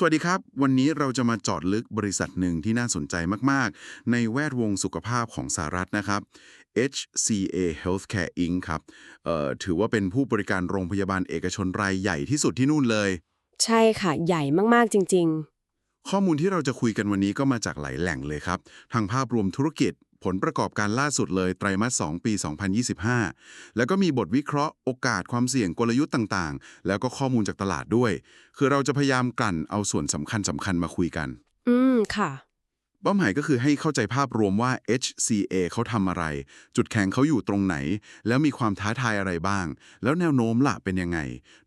สวัสดีครับ วันนี้เราจะมาเจอดลึกบริษัทหนึ่งที่น่าสนใจมาก ๆ ในแวดวงสุขภาพของสหรัฐนะครับ HCA Healthcare Inc. ครับเอ่อถือว่าเป็นผู้บริการโรงพยาบาลเอกชนรายใหญ่ที่สุดที่นู่นเลย ใช่ค่ะ ใหญ่มาก ๆ จริงข้อมูลที่เราจะคุยกันวันนี้ก็มาจากหลายแหล่งเลยครับ ทางภาพรวมธุรกิจ ผลประกอบการล่าสุดเลยไตรมาส 2 ปี 2025 แล้วก็มีบทวิเคราะห์โอกาสความเสี่ยงกลยุทธ์ต่างๆ แล้วก็ข้อมูลจากตลาดด้วย คือเราจะพยายามกลั่นเอาส่วนสำคัญสำคัญมาคุยกันๆอืม ค่ะ เป้าหมายก็คือให้เข้าใจภาพรวมว่า HCA เขาทำอะไร จุดแข็งเขาอยู่ตรงไหน แล้วมีความท้าทายอะไรบ้าง แล้วแนวโน้มล่ะเป็นยังไง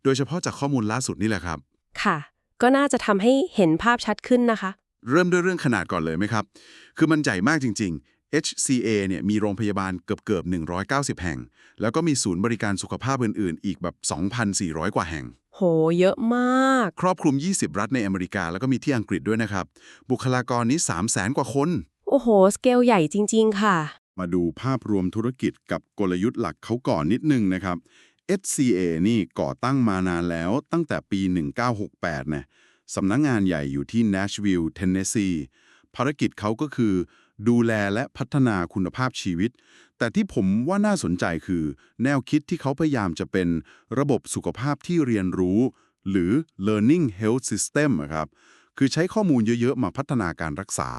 โดยเฉพาะจากข้อมูลล่าสุดนี่แหละครับ ค่ะ ก็น่าจะทำให้เห็นภาพชัดขึ้นนะคะ เริ่มด้วยเรื่องขนาดก่อนเลยไหมครับ คือมันใหญ่มากจริงๆ HCA เนี่ยมีโรงพยาบาลเกือบเกือบๆ190 แห่ง แล้วก็มีศูนย์บริการสุขภาพอื่น ๆ อีกแบบ 2,400 กว่าแห่ง โห เยอะมาก ครอบคลุม 20 รัฐในอเมริกา แล้วก็มีที่อังกฤษด้วยนะครับ บุคลากรนี้ 300,000กว่าคน โอ้โห สเกลใหญ่จริง ๆ ค่ะ มาดูภาพรวมธุรกิจกับกลยุทธ์หลักเขาก่อนนิดนึงนะครับ HCA นี่ก่อตั้งมานานแล้วตั้งแต่ปี 1968นะสำนักงงานใหญ่อยู่ที่ Nashville Tennessee ภารกิจเขาก็คือ ดูแลและพัฒนาคุณภาพชีวิต แต่ที่ผมว่าน่าสนใจคือ แนวคิดที่เขาพยายามจะเป็นระบบสุขภาพที่เรียนรู้ หรือ learning health system อะครับ คือใช้ข้อมูลเยอะๆ มาพัฒนาการรักษา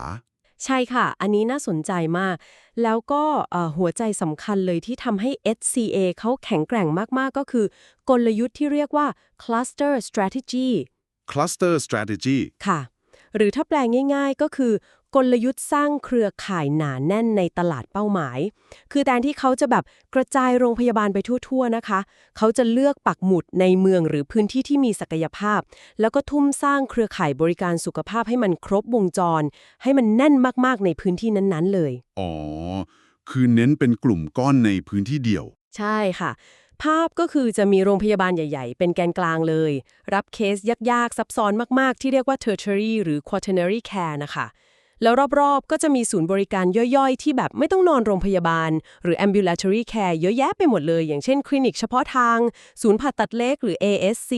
ใช่ค่ะ อันนี้น่าสนใจมาก แล้วก็เอ่อหัวใจสำคัญเลยที่ทำให้ HCA เขาแข็งแกร่งมากๆ ก็คือ กลยุทธ์ที่เรียกว่า cluster strategy cluster strategy ค่ะ หรือถ้าแปลง่าย ๆ ก็คือ กลยุทธ์สร้างเครือข่ายหนาแน่นในตลาดเป้าหมาย คือแทนที่เขาจะแบบกระจายโรงพยาบาลไปทั่ว ๆนะคะ เขาจะเลือกปักหมุดในเมืองหรือพื้นที่ที่มีศักยภาพ แล้วก็ทุ่มสร้างเครือข่ายบริการสุขภาพให้มันครบวงจร ให้มันแน่นมากๆในพื้นที่นั้นๆเลย อ๋อ คือเน้นเป็นกลุ่มก้อนในพื้นที่เดียว ใช่ค่ะภาพก็คือจะมีโรงพยาบาลใหญ่ ๆ เป็นแกนกลางเลย รับเคสยาก ๆ ซับซ้อนมาก ๆ ที่เรียกว่า tertiary หรือ quaternary care นะคะ แล้วรอบๆ ก็จะมีศูนย์บริการย่อยๆ ที่แบบไม่ต้องนอนโรงพยาบาล หรือ ambulatory care เยอะแยะไปหมดเลย อย่างเช่นคลินิกเฉพาะทาง ศูนย์ผ่าตัดเล็กหรือ ASC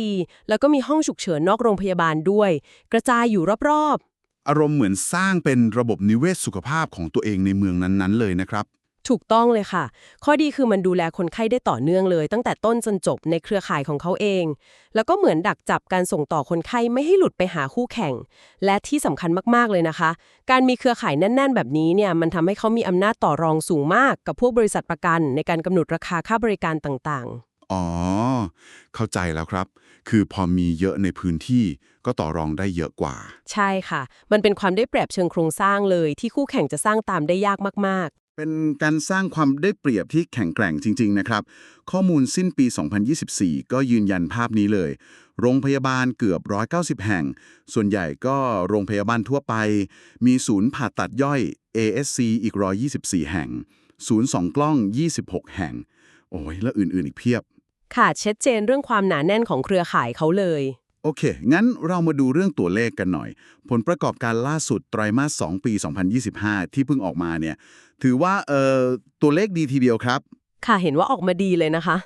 แล้วก็มีห้องฉุกเฉินนอกโรงพยาบาลด้วย กระจายอยู่รอบๆ อารมณ์เหมือนสร้างเป็นระบบนิเวศสุขภาพของตัวเองในเมืองนั้นๆเลยนะครับ ถูกต้องเลยค่ะ ข้อดีคือมันดูแลคนไข้ได้ต่อเนื่องเลย ตั้งแต่ต้นจนจบในเครือข่ายของเขาเอง แล้วก็เหมือนดักจับการส่งต่อคนไข้ไม่ให้หลุดไปหาคู่แข่ง และที่สำคัญมากๆเลยนะคะ การมีเครือข่ายแน่น ๆ แบบนี้เนี่ยมันทำให้เขามีอำนาจต่อรองสูงมากกับพวกบริษัทประกัน ในการกำหนดราคาค่าบริการต่างอ๋อ เข้าใจแล้วครับ คือพอมีเยอะในพื้นที่ก็ต่อรองได้เยอะกว่าๆใช่ค่ะ มันเป็นความได้เปรียบเชิงโครงสร้างเลย ที่คู่แข่งจะสร้างตามได้ยากมาก เป็นการสร้างความได้เปรียบที่แข็งแกร่งจริง ๆ นะครับ ข้อมูลสิ้นปี 2024 ก็ยืนยันภาพนี้เลย โรงพยาบาลเกือบ 190 แห่ง ส่วนใหญ่ก็โรงพยาบาลทั่วไป มีศูนย์ผ่าตัดย่อย ASC อีก 124 แห่ง ศูนย์สองกล้อง 26 แห่ง โอ้ย แล้วอื่น ๆ อีกเพียบๆค่ะชัดเจนเรื่องความหนาแน่นของเครือข่ายเขาเลย โอเค งั้นเรามาดูเรื่องตัวเลขกันหน่อย ผลประกอบการล่าสุดไตรมาส 2 ปี 2025 ที่เพิ่งออกมาเนี่ย ถือว่าเอ่อตัวเลขดีทีเดียวครับ ค่ะเห็นว่าออกมาดีเลยนะคะ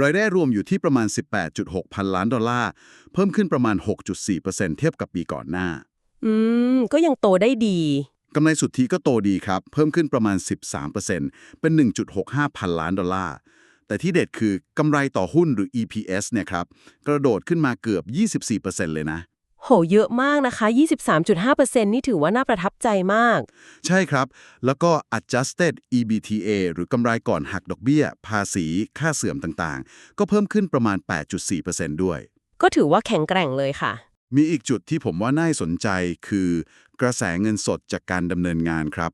รายได้รวมอยู่ที่ประมาณ 18.6 พันล้านดอลลาร์ เพิ่มขึ้นประมาณ 6.4%เทียบกับปีก่อนหน้า อืม ก็ยังโตได้ดี กำไรสุทธิก็โตดีครับ เพิ่มขึ้นประมาณ 13%เป็น 1.65 พันล้านดอลลาร์ แต่ที่เด็ดคือกำไรต่อหุ้นหรือ EPS เนี่ยครับ กระโดดขึ้นมาเกือบ 24%เลยนะ โห เยอะมากนะคะ 23.5%นี่ถือว่าน่าประทับใจมาก ใช่ครับ แล้วก็ adjusted EBITDA หรือกำไรก่อนหักดอกเบี้ย ภาษี ค่าเสื่อมต่างๆ ก็เพิ่มขึ้นประมาณ 8.4%ด้วย ก็ถือว่าแข็งแกร่งเลยค่ะ มีอีกจุดที่ผมว่าน่าสนใจคือ กระแสเงินสดจากการดำเนินงานครับ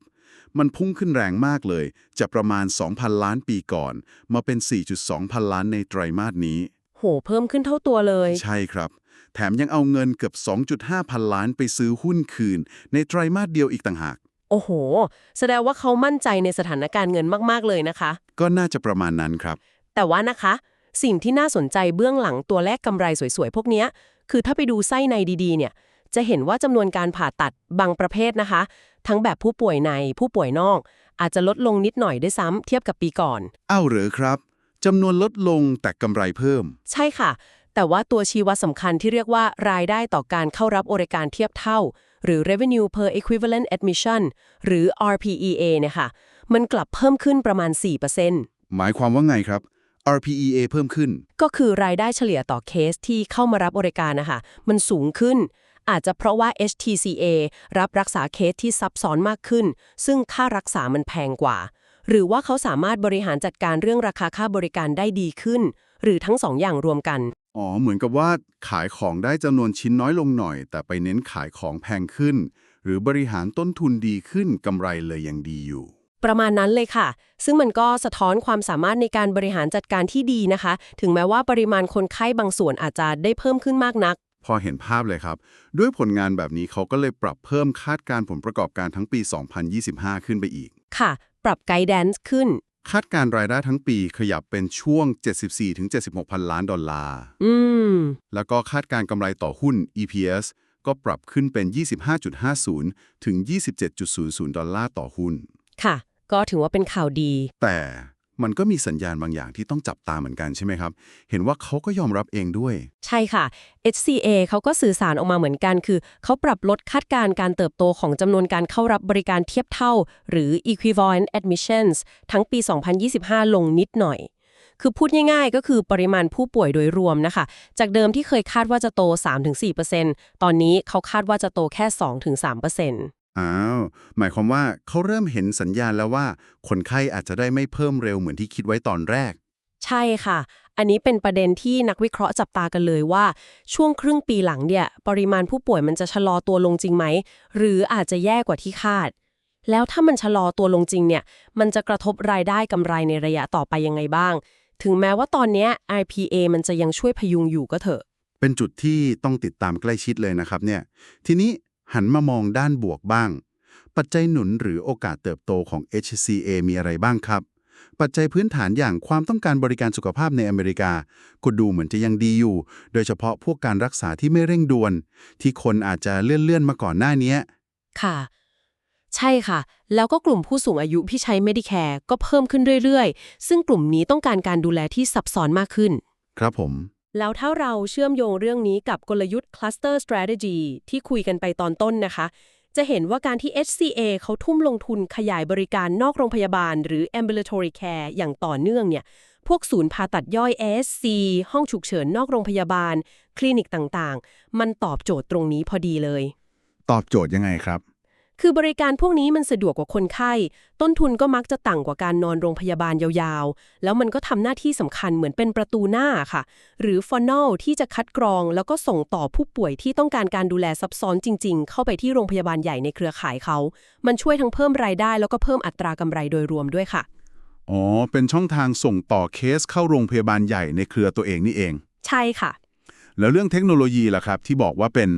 มันพุ่งขึ้นแรงมากเลย จากประมาณ 2,000 ล้านปีก่อน มาเป็น 4.2 พันล้านในไตรมาสนี้ โห เพิ่มขึ้นเท่าตัวเลย ใช่ครับ แถมยังเอาเงินเกือบ 2.5 พันล้านไปซื้อหุ้นคืน ในไตรมาสเดียวอีกต่างหาก โอ้โห แสดงว่าเขามั่นใจในสถานการณ์เงินมากๆเลยนะคะ ก็น่าจะประมาณนั้นครับ แต่ว่านะคะ สิ่งที่น่าสนใจเบื้องหลังตัวแรกกำไรสวยๆ พวกเนี้ย คือถ้าไปดูไส้ในดีๆ เนี่ย จะเห็นว่าจำนวนการผ่าตัดบางประเภทนะคะ ทั้งแบบผู้ป่วยในผู้ป่วยนอก อาจจะลดลงนิดหน่อยด้วยซ้ำเทียบกับปีก่อน เอ้าเหรอครับจำนวนลดลงแต่กำไรเพิ่ม ใช่ค่ะ แต่ว่าตัวชี้วัดสำคัญที่เรียกว่ารายได้ต่อการเข้ารับบริการเทียบเท่า หรือ revenue per equivalent admission หรือ RPEA เนี่ยค่ะมันกลับเพิ่มขึ้นประมาณ 4%หมายความว่าไงครับ RPEA เพิ่มขึ้น ก็คือรายได้เฉลี่ยต่อเคสที่เข้ามารับบริการนะคะมันสูงขึ้น อาจจะเพราะว่า HTCA รับรักษาเคสที่ซับซ้อนมากขึ้น ซึ่งค่ารักษามันแพงกว่า หรือว่าเขาสามารถบริหารจัดการเรื่องราคาค่าบริการได้ดีขึ้น หรือทั้งสองอย่างรวมกัน อ๋อ เหมือนกับว่าขายของได้จำนวนชิ้นน้อยลงหน่อย แต่ไปเน้นขายของแพงขึ้น หรือบริหารต้นทุนดีขึ้นกำไรเลยยังดีอยู่ ประมาณนั้นเลยค่ะ ซึ่งมันก็สะท้อนความสามารถในการบริหารจัดการที่ดีนะคะ ถึงแม้ว่าปริมาณคนไข้บางส่วนอาจจะได้เพิ่มขึ้นมากนัก พอเห็นภาพเลยครับ ด้วยผลงานแบบนี้เขาก็เลยปรับเพิ่มคาดการณ์ผลประกอบการทั้งปี 2025 ขึ้นไปอีก ค่ะ ปรับไกด์แดนซ์ขึ้น คาดการณ์รายได้ทั้งปีขยับเป็นช่วง 74-76 พันล้านดอลลาร์ อืม แล้วก็คาดการณ์กำไรต่อหุ้น EPS ก็ปรับขึ้นเป็น 25.50 ถึง 27.00 ดอลลาร์ต่อหุ้น ค่ะ ก็ถือว่าเป็นข่าวดี แต่ มันก็มีสัญญาณบางอย่างที่ต้องจับตาเหมือนกันใช่ไหมครับ เห็นว่าเขาก็ยอมรับเองด้วย ใช่ค่ะ HCA เขาก็สื่อสารออกมาเหมือนกัน คือเขาปรับลดคาดการณ์การเติบโตของจำนวนการเข้ารับบริการเทียบเท่า หรือ equivalent admissions ทั้งปี 2025 ลงนิดหน่อยคือพูดง่ายๆ ก็คือปริมาณผู้ป่วยโดยรวมนะคะ จากเดิมที่เคยคาดว่าจะโต 3-4%ตอนนี้เขาคาดว่าจะโตแค่ 2-3% อ้าวหมายความว่าเขาเริ่มเห็นสัญญาณแล้วว่า คนไข้อาจจะได้ไม่เพิ่มเร็วเหมือนที่คิดไว้ตอนแรก ใช่ค่ะ อันนี้เป็นประเด็นที่นักวิเคราะห์จับตากันเลยว่า ช่วงครึ่งปีหลังเนี่ย ปริมาณผู้ป่วยมันจะชะลอตัวลงจริงไหม หรืออาจจะแย่กว่าที่คาด แล้วถ้ามันชะลอตัวลงจริงเนี่ย มันจะกระทบรายได้กำไรในระยะต่อไปยังไงบ้าง ถึงแม้ว่าตอนเนี้ย IPA มันจะยังช่วยพยุงอยู่ก็เถอะ เป็นจุดที่ต้องติดตามใกล้ชิดเลยนะครับเนี่ย ทีนี้ หันมามองด้านบวกบ้าง ปัจจัยหนุนหรือโอกาสเติบโตของ HCA มีอะไรบ้างครับ ปัจจัยพื้นฐานอย่างความต้องการบริการสุขภาพในอเมริกา ก็ดูเหมือนจะยังดีอยู่ โดยเฉพาะพวกการรักษาที่ไม่เร่งด่วน ที่คนอาจจะเลื่อนๆมาก่อนหน้านี้ค่ะใช่ค่ะ แล้วก็กลุ่มผู้สูงอายุที่ใช้ Medicare ก็เพิ่มขึ้นเรื่อย ๆ ซึ่งกลุ่มนี้ต้องการการดูแลที่ซับซ้อนมากขึ้น ครับผม แล้วถ้าเราเชื่อมโยงเรื่องนี้กับกลยุทธ์ Cluster Strategy ที่คุยกันไปตอนต้นนะคะ จะเห็นว่าการที่ HCA เขาทุ่มลงทุนขยายบริการนอกโรงพยาบาล หรือ ambulatory care อย่างต่อเนื่องเนี่ย พวกศูนย์ผ่าตัดย่อย ASC ห้องฉุกเฉินนอกโรงพยาบาล คลินิกต่างๆ มันตอบโจทย์ตรงนี้พอดีเลย ตอบโจทย์ยังไงครับ คือบริการพวกนี้มันสะดวกกว่าคนไข้ ต้นทุนก็มักจะต่ำกว่าการนอนโรงพยาบาลยาวๆ แล้วมันก็ทำหน้าที่สำคัญเหมือนเป็นประตูหน้าค่ะ หรือฟอนนลที่จะคัดกรองแล้วก็ส่งต่อผู้ป่วยที่ต้องการการดูแลซับซ้อนจริง ๆ เข้าไปที่โรงพยาบาลใหญ่ในเครือข่ายเขา มันช่วยทั้งเพิ่มรายได้ แล้วก็เพิ่มอัตรากำไรโดยรวมด้วยค่ะ อ๋อ เป็นช่องทางส่งต่อเคสเข้าโรงพยาบาลใหญ่ในเครือตัวเองนี่เอง ใช่ค่ะ แล้วเรื่องเทคโนโลยีล่ะครับที่บอกว่าเป็น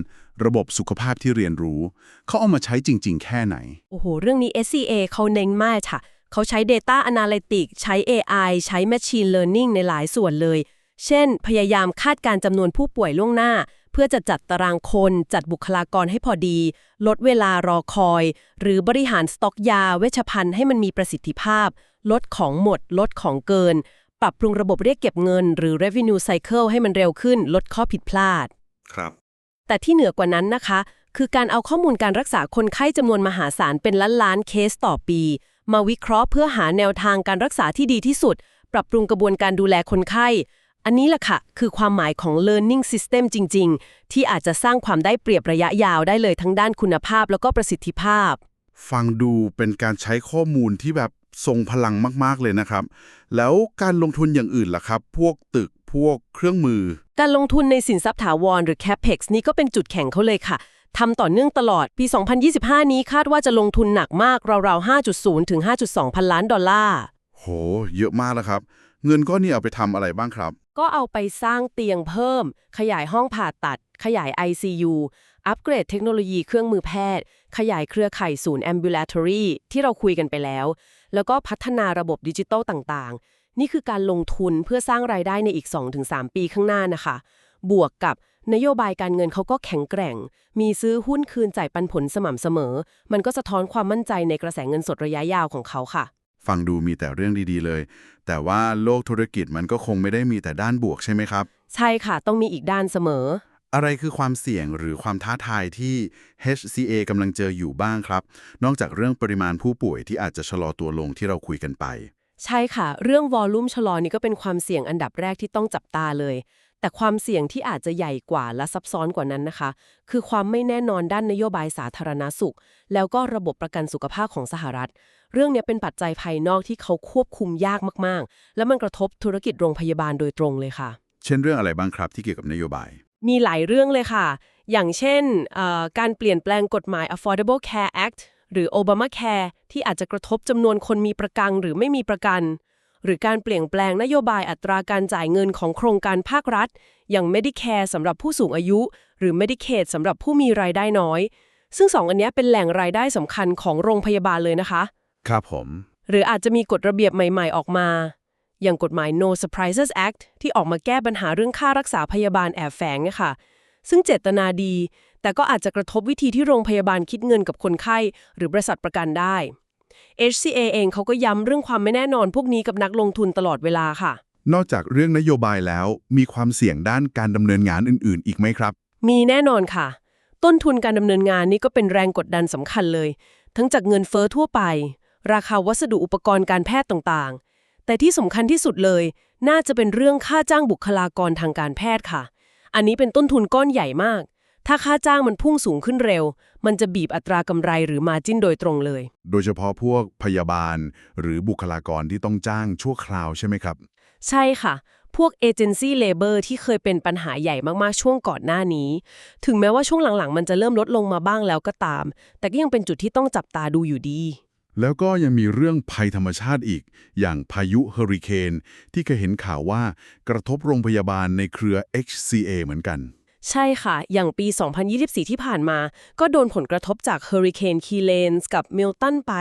ระบบสุขภาพที่เรียนรู้ เขาเอามาใช้จริง ๆ แค่ไหน โอ้โห เรื่องนี้ SCA เขาเน้นมากค่ะ เขาใช้ Data Analytics ใช้ AI ใช้ Machine Learning ในหลายส่วนเลย เช่น พยายามคาดการณ์จำนวนผู้ป่วยล่วงหน้า เพื่อจะจัดตารางคน จัดบุคลากรให้พอดี ลดเวลารอคอย หรือบริหารสต็อกยา เวชภัณฑ์ให้มันมีประสิทธิภาพ ลดของหมด ลดของเกิน ปรับปรุงระบบเรียกเก็บเงิน หรือ revenue cycle ให้มันเร็วขึ้น ลดข้อผิดพลาด ครับ แต่ที่เหนือกว่านั้นนะคะ คือการเอาข้อมูลการรักษาคนไข้จำนวนมหาศาลเป็นล้านล้านเคสต่อปี มาวิเคราะห์เพื่อหาแนวทางการรักษาที่ดีที่สุด ปรับปรุงกระบวนการดูแลคนไข้ อันนี้แหละค่ะ คือความหมายของ learning system จริง ๆ ที่อาจจะสร้างความได้เปรียบระยะยาวได้เลยทั้งด้านคุณภาพแล้วก็ประสิทธิภาพ ฟังดูเป็นการใช้ข้อมูลที่แบบทรงพลังมากๆเลยนะครับ แล้วการลงทุนอย่างอื่นล่ะครับ พวกตึกพวกเครื่องมือ การลงทุนในสินทรัพย์ถาวรหรือ capex นี่ก็เป็นจุดแข็งเขาเลยค่ะทำต่อเนื่องตลอดปี 2025 นี้คาดว่าจะลงทุนหนักมากราวๆ 5.0 ถึง 5.2 พันล้านดอลลาร์ โห เยอะมากแล้วครับ เงินก้อนนี้เอาไปทำอะไรบ้างครับ ก็เอาไปสร้างเตียงเพิ่ม ขยายห้องผ่าตัด ขยาย ICU อัปเกรดเทคโนโลยีเครื่องมือแพทย์ ขยายเครือข่ายศูนย์ ambulatory ที่เราคุยกันไปแล้ว แล้วก็พัฒนาระบบดิจิตอลต่างๆ นี่คือการลงทุนเพื่อสร้างรายได้ในอีก 2-3 ปีข้างหน้านะคะ บวกกับนโยบายการเงินเขาก็แข็งแกร่ง มีซื้อหุ้นคืนจ่ายปันผลสม่ำเสมอ มันก็สะท้อนความมั่นใจในกระแสเงินสดระยะยาวของเขาค่ะ ฟังดูมีแต่เรื่องดีๆเลย แต่ว่าโลกธุรกิจมันก็คงไม่ได้มีแต่ด้านบวกใช่ไหมครับ ใช่ค่ะ ต้องมีอีกด้านเสมอ อะไรคือความเสี่ยงหรือความท้าทายที่ HCA กำลังเจออยู่บ้างครับ นอกจากเรื่องปริมาณผู้ป่วยที่อาจจะชะลอตัวลงที่เราคุยกันไป ใช่ค่ะ เรื่องวอลลุ่มชะลอนี่ก็เป็นความเสี่ยงอันดับแรกที่ต้องจับตาเลย แต่ความเสี่ยงที่อาจจะใหญ่กว่าและซับซ้อนกว่านั้นนะคะ คือความไม่แน่นอนด้านนโยบายสาธารณสุข แล้วก็ระบบประกันสุขภาพของสหรัฐ เรื่องเนี้ยเป็นปัจจัยภายนอกที่เขาควบคุมยากมากๆ แล้วมันกระทบธุรกิจโรงพยาบาลโดยตรงเลยค่ะ เช่นเรื่องอะไรบ้างครับที่เกี่ยวกับนโยบาย มีหลายเรื่องเลยค่ะ อย่างเช่นเอ่อการเปลี่ยนแปลงกฎหมาย Affordable Care Act หรือ Obamacare ที่อาจจะกระทบจำนวนคนมีประกันหรือไม่มีประกัน หรือการเปลี่ยนแปลงนโยบายอัตราการจ่ายเงินของโครงการภาครัฐ อย่าง Medicare สำหรับผู้สูงอายุ หรือ Medicaid สำหรับผู้มีรายได้น้อย ซึ่งสองอันเนี้ยเป็นแหล่งรายได้สำคัญของโรงพยาบาลเลยนะคะ ครับผม หรืออาจจะมีกฎระเบียบใหม่ๆ ออกมา อย่างกฎหมาย No Surprises Act ที่ออกมาแก้ปัญหาเรื่องค่ารักษาพยาบาลแอบแฝงเนี่ยค่ะซึ่งเจตนาดี แต่ก็อาจจะกระทบวิธีที่โรงพยาบาลคิดเงินกับคนไข้ หรือบริษัทประกันได้ HCA เองเขาก็ย้ำเรื่องความไม่แน่นอนพวกนี้กับนักลงทุนตลอดเวลาค่ะ นอกจากเรื่องนโยบายแล้ว มีความเสี่ยงด้านการดำเนินงานอื่น ๆ อีกไหมครับ มีแน่นอนค่ะ ต้นทุนการดำเนินงานนี่ก็เป็นแรงกดดันสำคัญเลย ทั้งจากเงินเฟ้อทั่วไป ราคาวัสดุอุปกรณ์การแพทย์ต่างๆ แต่ที่สำคัญที่สุดเลย น่าจะเป็นเรื่องค่าจ้างบุคลากรทางการแพทย์ค่ะ อันนี้เป็นต้นทุนก้อนใหญ่มาก ถ้าค่าจ้างมันพุ่งสูงขึ้นเร็ว มันจะบีบอัตรากำไรหรือมาจิ้นโดยตรงเลย โดยเฉพาะพวกพยาบาล หรือบุคลากรที่ต้องจ้างชั่วคราวใช่ไหมครับ ใช่ค่ะ พวกเอเจนซี่เลเบอร์ที่เคยเป็นปัญหาใหญ่มากๆช่วงก่อนหน้านี้ ถึงแม้ว่าช่วงหลังๆ มันจะเริ่มลดลงมาบ้างแล้วก็ตาม แต่ก็ยังเป็นจุดที่ต้องจับตาดูอยู่ดีแล้วก็ยังมีเรื่องภัยธรรมชาติอีก อย่างพายุเฮอริเคนที่เคยเห็นข่าวว่ากระทบโรงพยาบาลในเครือ HCA เหมือนกัน ใช่ค่ะ อย่างปี 2024 ที่ผ่านมา ก็โดนผลกระทบจากเฮอริเคนคีเลนส์กับมิลตันไป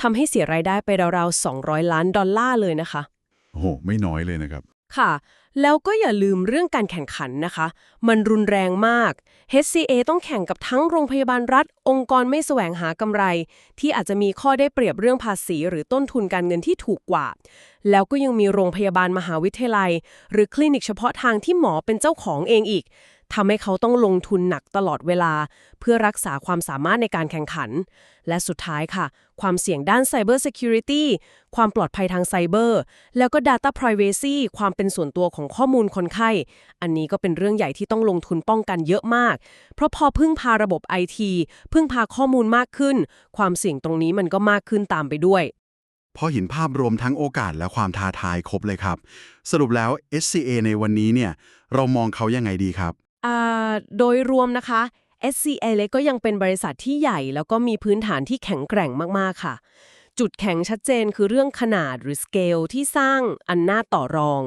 ทำให้เสียรายได้ไปราวๆ 200 ล้านดอลลาร์เลยนะคะ โอ้โห ไม่น้อยเลยนะครับ ค่ะ แล้วก็อย่าลืมเรื่องการแข่งขันนะคะ มันรุนแรงมาก HCA ต้องแข่งกับทั้งโรงพยาบาลรัฐ องค์กรไม่แสวงหากำไร ที่อาจจะมีข้อได้เปรียบเรื่องภาษีหรือต้นทุนการเงินที่ถูกกว่า แล้วก็ยังมีโรงพยาบาลมหาวิทยาลัย หรือคลินิกเฉพาะทางที่หมอเป็นเจ้าของเองอีก ทำให้เขาต้องลงทุนหนักตลอดเวลา เพื่อรักษาความสามารถในการแข่งขัน และสุดท้ายค่ะ ความเสี่ยงด้าน Cyber Security ความปลอดภัยทางไซเบอร์ แล้วก็ Data Privacy ความเป็นส่วนตัวของข้อมูลคนไข้ อันนี้ก็เป็นเรื่องใหญ่ที่ต้องลงทุนป้องกันเยอะมาก เพราะพอพึ่งพาระบบ IT พึ่งพาข้อมูลมากขึ้น ความเสี่ยงตรงนี้มันก็มากขึ้นตามไปด้วยพอเห็นภาพรวมทั้งโอกาสและความท้าทายครบเลยครับ สรุปแล้ว HCA ในวันนี้เนี่ย เรามองเขายังไงดีครับ โดยรวมนะคะ SCA เล็กก็ยังเป็นบริษัทที่ใหญ่ แล้วก็มีพื้นฐานที่แข็งแกร่งมาก ๆ ค่ะ จุดแข็งชัดเจนคือเรื่องขนาดหรือสเกลที่สร้างอันน่าต่อรอง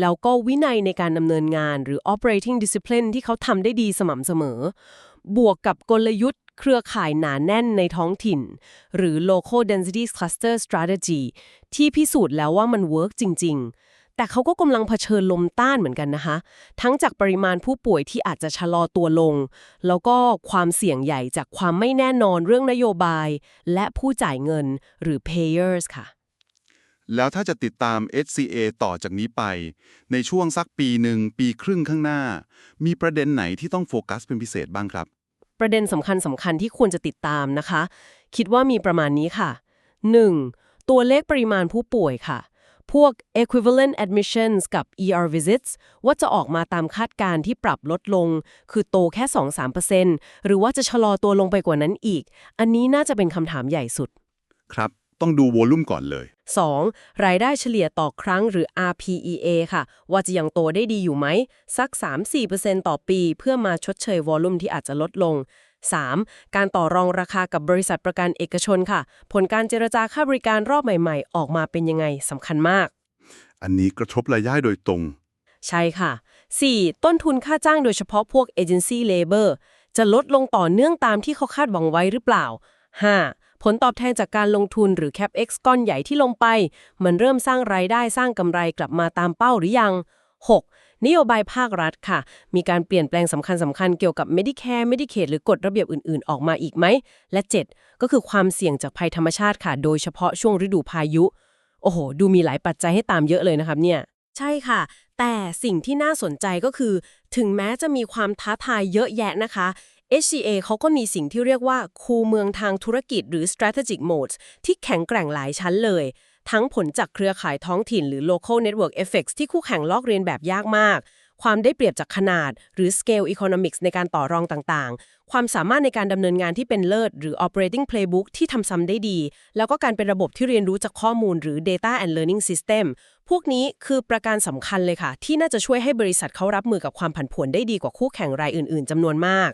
แล้วก็วินัยในการดำเนินงานหรือ operating discipline ที่เขาทำได้ดีสม่ำเสมอ บวกกับกลยุทธ์เครือข่ายหนาแน่นในท้องถิ่น หรือ local density cluster strategy ที่พิสูจน์แล้วว่ามันเวิร์กจริง ๆ แต่เขาก็กำลังเผชิญลมต้านเหมือนกันนะคะ ทั้งจากปริมาณผู้ป่วยที่อาจจะชะลอตัวลง แล้วก็ความเสี่ยงใหญ่จากความไม่แน่นอนเรื่องนโยบาย และผู้จ่ายเงินหรือ payers ค่ะ แล้วถ้าจะติดตาม HCA ต่อจากนี้ไป ในช่วงสักปีหนึ่งปีครึ่งข้างหน้า มีประเด็นไหนที่ต้องโฟกัสเป็นพิเศษบ้างครับ ประเด็นสำคัญสำคัญที่ควรจะติดตามนะคะ คิดว่ามีประมาณนี้ค่ะ 1. ตัวเลขปริมาณผู้ป่วยค่ะ พวก equivalent admissions กับ ER visits ว่าจะออกมาตามคาดการณ์ที่ปรับลดลง คือโตแค่ 2-3%หรือว่าจะชะลอตัวลงไปกว่านั้นอีก อันนี้น่าจะเป็นคำถามใหญ่สุด ครับ ต้องดูโวลุ่มก่อนเลย 2. รายได้เฉลี่ยต่อครั้งหรือ RPEA ค่ะ ว่าจะยังโตได้ดีอยู่ไหม สัก 3-4%ต่อปี เพื่อมาชดเชยวอลุ่มที่อาจจะลดลง 3. การต่อรองราคากับบริษัทประกันเอกชนค่ะ ผลการเจรจาค่าบริการรอบใหม่ ๆ ออกมาเป็นยังไงสำคัญมาก อันนี้กระทบรายได้โดยตรง ใช่ค่ะ 4. ต้นทุนค่าจ้างโดยเฉพาะพวก agency labor จะลดลงต่อเนื่องตามที่เขาคาดหวังไว้หรือเปล่า 5. ผลตอบแทนจากการลงทุนหรือ CapEx ก้อนใหญ่ที่ลงไป มันเริ่มสร้างรายได้สร้างกำไรกลับมาตามเป้าหรือยัง 6. นโยบายภาครัฐค่ะ มีการเปลี่ยนแปลงสำคัญสำคัญเกี่ยวกับ Medicare Medicaid หรือกฎระเบียบอื่นๆ ออกมาอีกไหม และ 7 ก็คือความเสี่ยงจากภัยธรรมชาติค่ะ โดยเฉพาะช่วงฤดูพายุ โอ้โห ดูมีหลายปัจจัยให้ตามเยอะเลยนะครับเนี่ย ใช่ค่ะ แต่สิ่งที่น่าสนใจก็คือ ถึงแม้จะมีความท้าทายเยอะแยะนะคะ HCA เขาก็มีสิ่งที่เรียกว่า คูเมืองทางธุรกิจหรือ strategic modes ที่แข็งแกร่งหลายชั้นเลย ทั้งผลจากเครือข่ายท้องถิ่นหรือ local network effects ที่คู่แข่งลอกเรียนแบบยากมาก ความได้เปรียบจากขนาด หรือ scale economics ในการต่อรองต่างๆ ความสามารถในการดำเนินงานที่เป็นเลิศ หรือ operating playbook ที่ทำซ้ำได้ดี แล้วก็การเป็นระบบที่เรียนรู้จากข้อมูลหรือ data and learning system พวกนี้คือประการสำคัญเลยค่ะ ที่น่าจะช่วยให้บริษัทเขารับมือกับความผันผวนได้ดีกว่าคู่แข่งรายอื่น ๆจำนวนมาก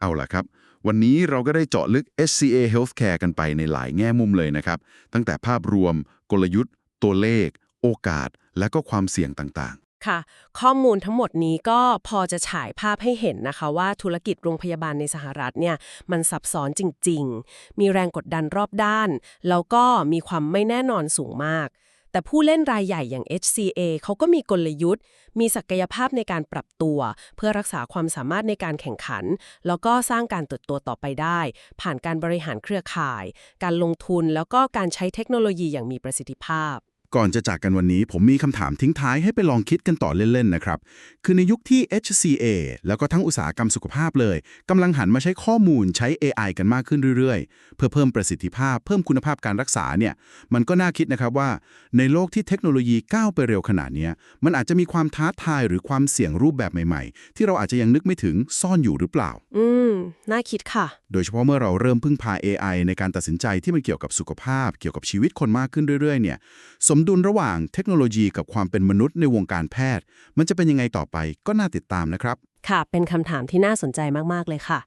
เอาล่ะครับวันนี้เราก็ได้เจาะลึก SCA Healthcare กันไปในหลายแง่มุมเลยนะครับ ตั้งแต่ภาพรวม กลยุทธ์ ตัวเลข โอกาส และก็ความเสี่ยงต่างค่ะ ข้อมูลทั้งหมดนี้ก็พอจะฉายภาพให้เห็นนะคะ ว่าธุรกิจโรงพยาบาลในสหรัฐเนี่ยมันซับซ้อนจริง ๆ มีแรงกดดันรอบด้าน แล้วก็มีความไม่แน่นอนสูงมาก แต่ผู้เล่นรายใหญ่อย่าง HCA เขาก็มีกลยุทธ์ มีศักยภาพในการปรับตัว เพื่อรักษาความสามารถในการแข่งขัน แล้วก็สร้างการเติบโตต่อไปได้ ผ่านการบริหารเครือข่าย การลงทุนแล้วก็การใช้เทคโนโลยีอย่างมีประสิทธิภาพ ก่อนจะจากกันวันนี้ผมมีคำถามทิ้งท้ายให้ไปลองคิดกันต่อเล่นๆนะครับ คือในยุคที่ HCA แล้วก็ทั้งอุตสาหกรรมสุขภาพเลยกำลังหันมาใช้ข้อมูลใช้ AI กันมากขึ้นเรื่อยๆ เพื่อเพิ่มประสิทธิภาพเพิ่มคุณภาพการรักษาเนี่ยมันก็น่าคิดนะครับว่า ในโลกที่เทคโนโลยีก้าวไปเร็วขนาดเนี้ยมันอาจจะมีความท้าทายหรือความเสี่ยงรูปแบบใหม่ๆ ที่เราอาจจะยังนึกไม่ถึงซ่อนอยู่หรือเปล่า อืมน่าคิดค่ะ โดยเฉพาะเมื่อเราเริ่มพึ่งพา AI ในการตัดสินใจที่มันเกี่ยวกับสุขภาพ เกี่ยวกับชีวิตคนมากขึ้นเรื่อยๆเนี่ยสมดุลระหว่างเทคโนโลยีกับความเป็นมนุษย์ในวงการแพทย์ มันจะเป็นยังไงต่อไปก็น่าติดตามนะครับ ค่ะ เป็นคำถามที่น่าสนใจมาก ๆ เลยค่ะ